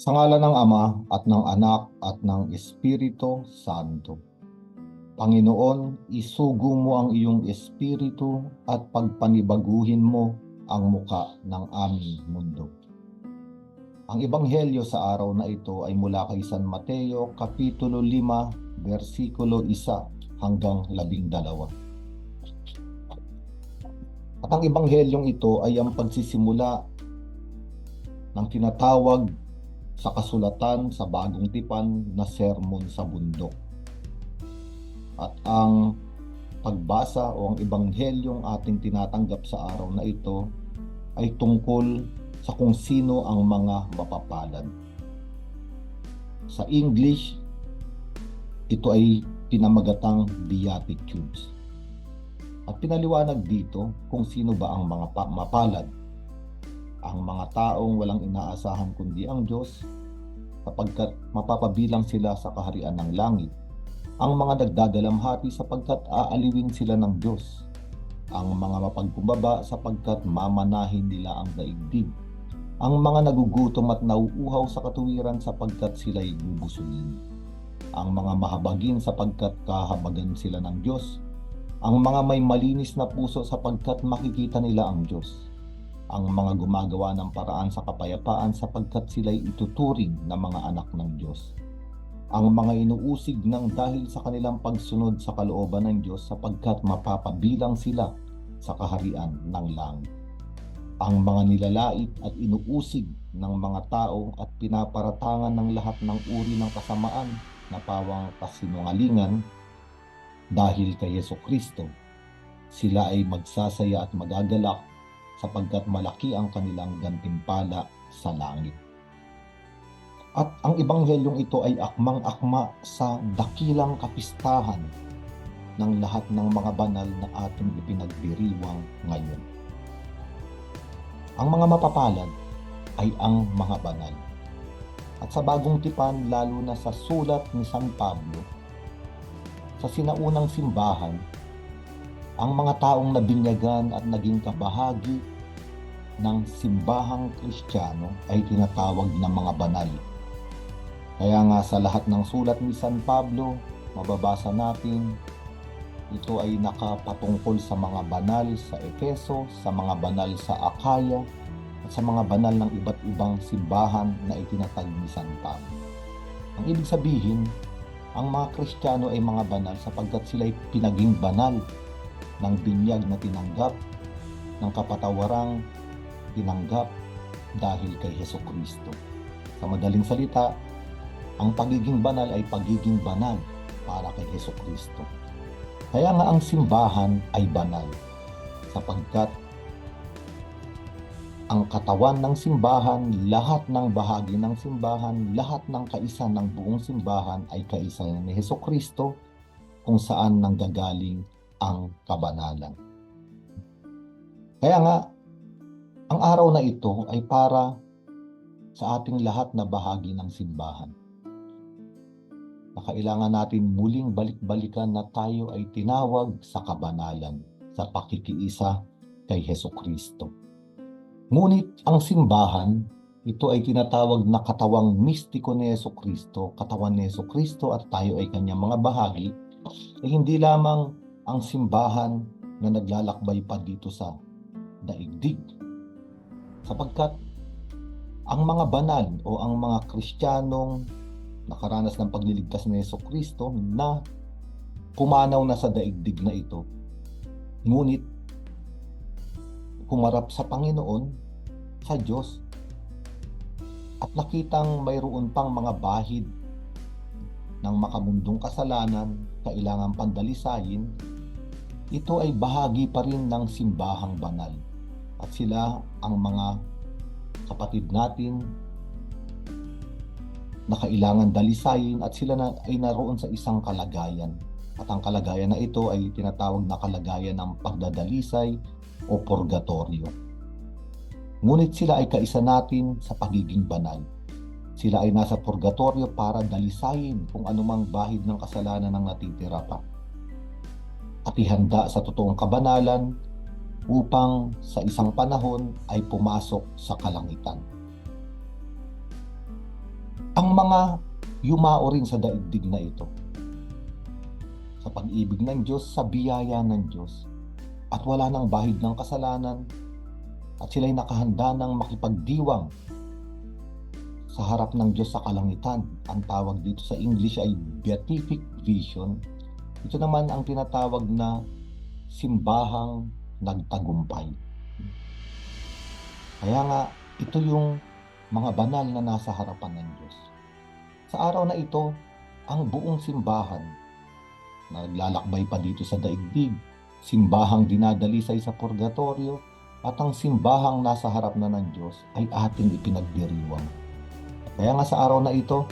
Sa ngala ng Ama at ng Anak at ng Espiritu Santo. Panginoon, isugo mo ang iyong Espiritu at pagpanibaguhin mo ang muka ng aming mundo. Ang Ebanghelyo sa araw na ito ay mula kay San Mateo, Kapitulo 5, versikulo 1 hanggang 12. At ang Ebanghelyong ito ay ang pagsisimula ng tinatawag sa kasulatan sa bagong tipan na sermon sa bundok. At ang pagbasa o ang ebanghelyong ating tinatanggap sa araw na ito ay tungkol sa kung sino ang mga mapapalad. Sa English, ito ay pinamagatang Beatitudes. At pinaliwanag dito kung sino ba ang mga pa- mapalad ang mga taong walang inaasahan kundi ang Diyos sapagkat mapapabilang sila sa kaharian ng langit. Ang mga nagdadalamhati sapagkat aaliwin sila ng Diyos. Ang mga mapagkumbaba sapagkat mamanahin nila ang daigdig. Ang mga nagugutom at nauuhaw sa katuwiran sapagkat sila'y bubusugin. Ang mga mahabagin sapagkat kahabagan sila ng Diyos. Ang mga may malinis na puso sapagkat makikita nila ang Diyos ang mga gumagawa ng paraan sa kapayapaan sapagkat sila'y ituturing na mga anak ng Diyos. Ang mga inuusig ng dahil sa kanilang pagsunod sa kalooban ng Diyos sapagkat mapapabilang sila sa kaharian ng langit. Ang mga nilalait at inuusig ng mga tao at pinaparatangan ng lahat ng uri ng kasamaan na pawang kasinungalingan dahil kay Yeso Kristo, sila ay magsasaya at magagalak sapagkat malaki ang kanilang gantimpala sa langit. At ang ebanghelyong ito ay akmang-akma sa dakilang kapistahan ng lahat ng mga banal na ating ipinagdiriwang ngayon. Ang mga mapapalad ay ang mga banal. At sa bagong tipan, lalo na sa sulat ni San Pablo, sa sinaunang simbahan, ang mga taong nabinyagan at naging kabahagi ng simbahang kristyano ay tinatawag na mga banal. Kaya nga sa lahat ng sulat ni San Pablo, mababasa natin ito ay nakapatungkol sa mga banal sa Efeso, sa mga banal sa Akaya, at sa mga banal ng iba't ibang simbahan na itinatag ni San Pablo. Ang ibig sabihin, ang mga Kristiyano ay mga banal sapagkat sila ay pinaging banal ng binyag na tinanggap, ng kapatawarang tinanggap dahil kay Heso Kristo. Sa madaling salita, ang pagiging banal ay pagiging banal para kay Heso Kristo. Kaya nga ang simbahan ay banal sapagkat ang katawan ng simbahan, lahat ng bahagi ng simbahan, lahat ng kaisa ng buong simbahan ay kaisa ni Heso Kristo kung saan nanggagaling ang kabanalan. Kaya nga, ang araw na ito ay para sa ating lahat na bahagi ng simbahan. Na kailangan natin muling balik-balikan na tayo ay tinawag sa kabanalan, sa pakikiisa kay Heso Kristo. Ngunit ang simbahan, ito ay tinatawag na katawang mistiko ni Yeso Kristo, katawan ni Yeso Kristo at tayo ay kanyang mga bahagi, ay hindi lamang ang simbahan na naglalakbay pa dito sa daigdig. Sapagkat ang mga banal o ang mga Kristiyanong nakaranas ng pagliligtas ni Yeso Kristo na pumanaw na sa daigdig na ito. Ngunit humarap sa Panginoon, sa Diyos, at nakitang mayroon pang mga bahid ng makamundong kasalanan, kailangan pandalisayin, ito ay bahagi pa rin ng simbahang banal. At sila ang mga kapatid natin na kailangan dalisayin at sila na, ay naroon sa isang kalagayan. At ang kalagayan na ito ay tinatawag na kalagayan ng pagdadalisay o purgatorio. Ngunit sila ay kaisa natin sa pagiging banal. Sila ay nasa purgatorio para dalisayin kung anumang bahid ng kasalanan ang natitira pa. At ihanda sa totoong kabanalan upang sa isang panahon ay pumasok sa kalangitan. Ang mga yumao rin sa daigdig na ito, sa pag-ibig ng Diyos, sa biyaya ng Diyos, at wala nang bahid ng kasalanan, at sila'y nakahanda ng makipagdiwang sa harap ng Diyos sa kalangitan. Ang tawag dito sa English ay beatific vision. Ito naman ang tinatawag na simbahang nagtagumpay. Kaya nga, ito yung mga banal na nasa harapan ng Diyos. Sa araw na ito, ang buong simbahan na naglalakbay pa dito sa daigdig, simbahang dinadalisay sa purgatorio, at ang simbahang nasa harap na ng Diyos ay ating ipinagdiriwang. Kaya nga sa araw na ito,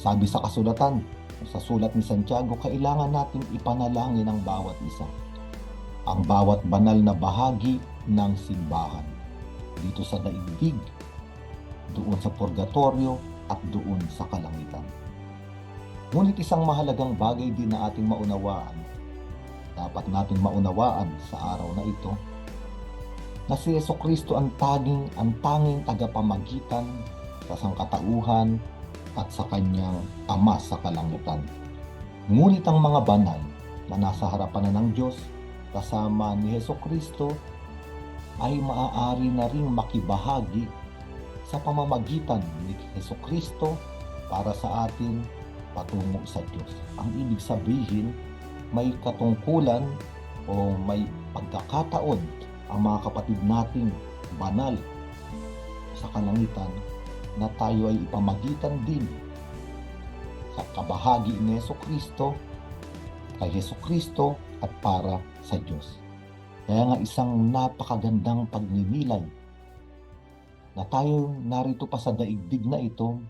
sabi sa kasulatan, sa sulat ni Santiago, kailangan nating ipanalangin ang bawat isa. Ang bawat banal na bahagi ng simbahan. Dito sa daigdig, doon sa purgatorio, at doon sa kalangitan. Ngunit isang mahalagang bagay din na ating maunawaan, dapat nating maunawaan sa araw na ito, na si Yeso Kristo ang tanging, ang tanging tagapamagitan sa sangkatauhan at sa kanyang Ama sa kalangitan. Ngunit ang mga banal na nasa harapan na ng Diyos kasama ni Heso Kristo ay maaari na ring makibahagi sa pamamagitan ni Heso Kristo para sa atin patungo sa Diyos. Ang ibig sabihin, may katungkulan o may pagkakataon ang mga kapatid nating banal sa kalangitan na tayo ay ipamagitan din sa kabahagi ni Heso Kristo kay Heso Kristo at para sa Diyos. Kaya nga isang napakagandang pagninilay na tayo narito pa sa daigdig na ito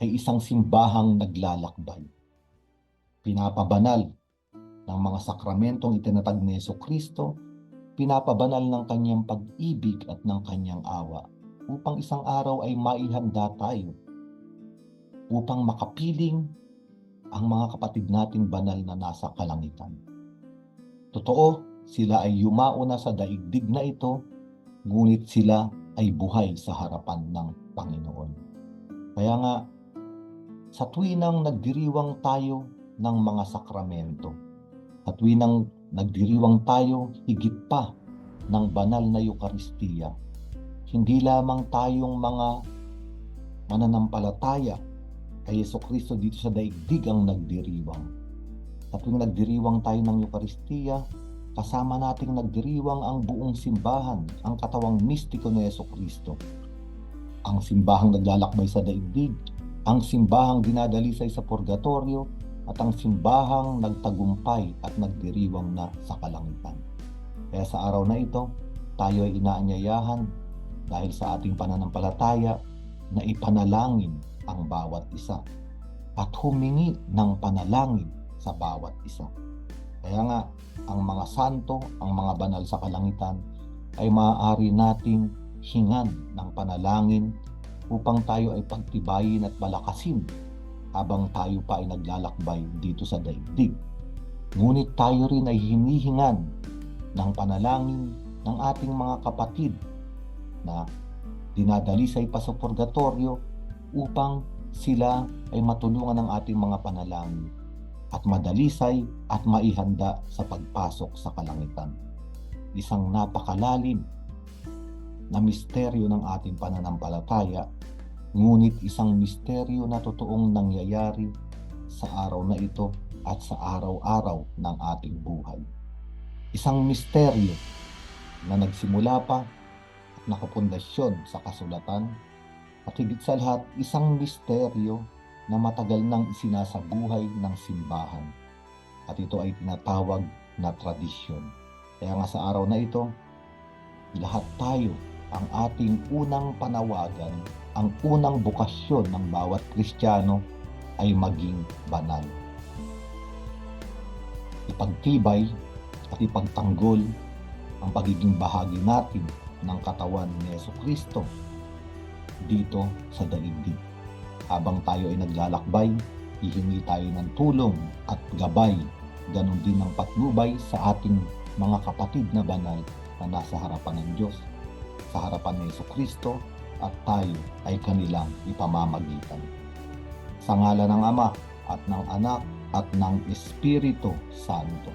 ay isang simbahang naglalakbay. Pinapabanal ng mga sakramentong itinatag ni Yeso Kristo, pinapabanal ng kanyang pag-ibig at ng kanyang awa upang isang araw ay maihanda tayo upang makapiling ang mga kapatid nating banal na nasa kalangitan. Totoo, sila ay yumao na sa daigdig na ito, ngunit sila ay buhay sa harapan ng Panginoon. Kaya nga, sa tuwinang nagdiriwang tayo ng mga sakramento, at tuwinang nagdiriwang tayo higit pa ng banal na Eukaristiya, hindi lamang tayong mga mananampalataya kay Yeso Kristo dito sa daigdig ang nagdiriwang. At tuwing nagdiriwang tayo ng Eukaristiya, kasama nating nagdiriwang ang buong simbahan, ang katawang mistiko ni Yeso Kristo. Ang simbahang naglalakbay sa daigdig, ang simbahang dinadalisay sa purgatorio, at ang simbahang nagtagumpay at nagdiriwang na sa kalangitan. Kaya sa araw na ito, tayo ay inaanyayahan dahil sa ating pananampalataya na ipanalangin ang bawat isa at humingi ng panalangin sa bawat isa. Kaya nga, ang mga santo, ang mga banal sa kalangitan ay maaari nating hingan ng panalangin upang tayo ay pagtibayin at balakasin habang tayo pa ay naglalakbay dito sa daigdig. Ngunit tayo rin ay hinihingan ng panalangin ng ating mga kapatid na dinadalisay pa sa purgatorio upang sila ay matulungan ng ating mga panalangin at madalisay at maihanda sa pagpasok sa kalangitan. Isang napakalalim na misteryo ng ating pananampalataya, ngunit isang misteryo na totoong nangyayari sa araw na ito at sa araw-araw ng ating buhay. Isang misteryo na nagsimula pa at nakapundasyon sa kasulatan at higit sa lahat isang misteryo na matagal nang isinasabuhay ng simbahan. At ito ay tinatawag na tradisyon. Kaya nga sa araw na ito, lahat tayo ang ating unang panawagan, ang unang bukasyon ng bawat Kristiyano ay maging banal. Ipagtibay at ipagtanggol ang pagiging bahagi natin ng katawan ni Yeso Kristo dito sa daigdig. Habang tayo ay naglalakbay, hihingi tayo ng tulong at gabay, ganun din ang patnubay sa ating mga kapatid na banal na nasa harapan ng Diyos, sa harapan ni Yeso Kristo at tayo ay kanilang ipamamagitan. Sa ngala ng Ama at ng Anak at ng Espiritu Santo.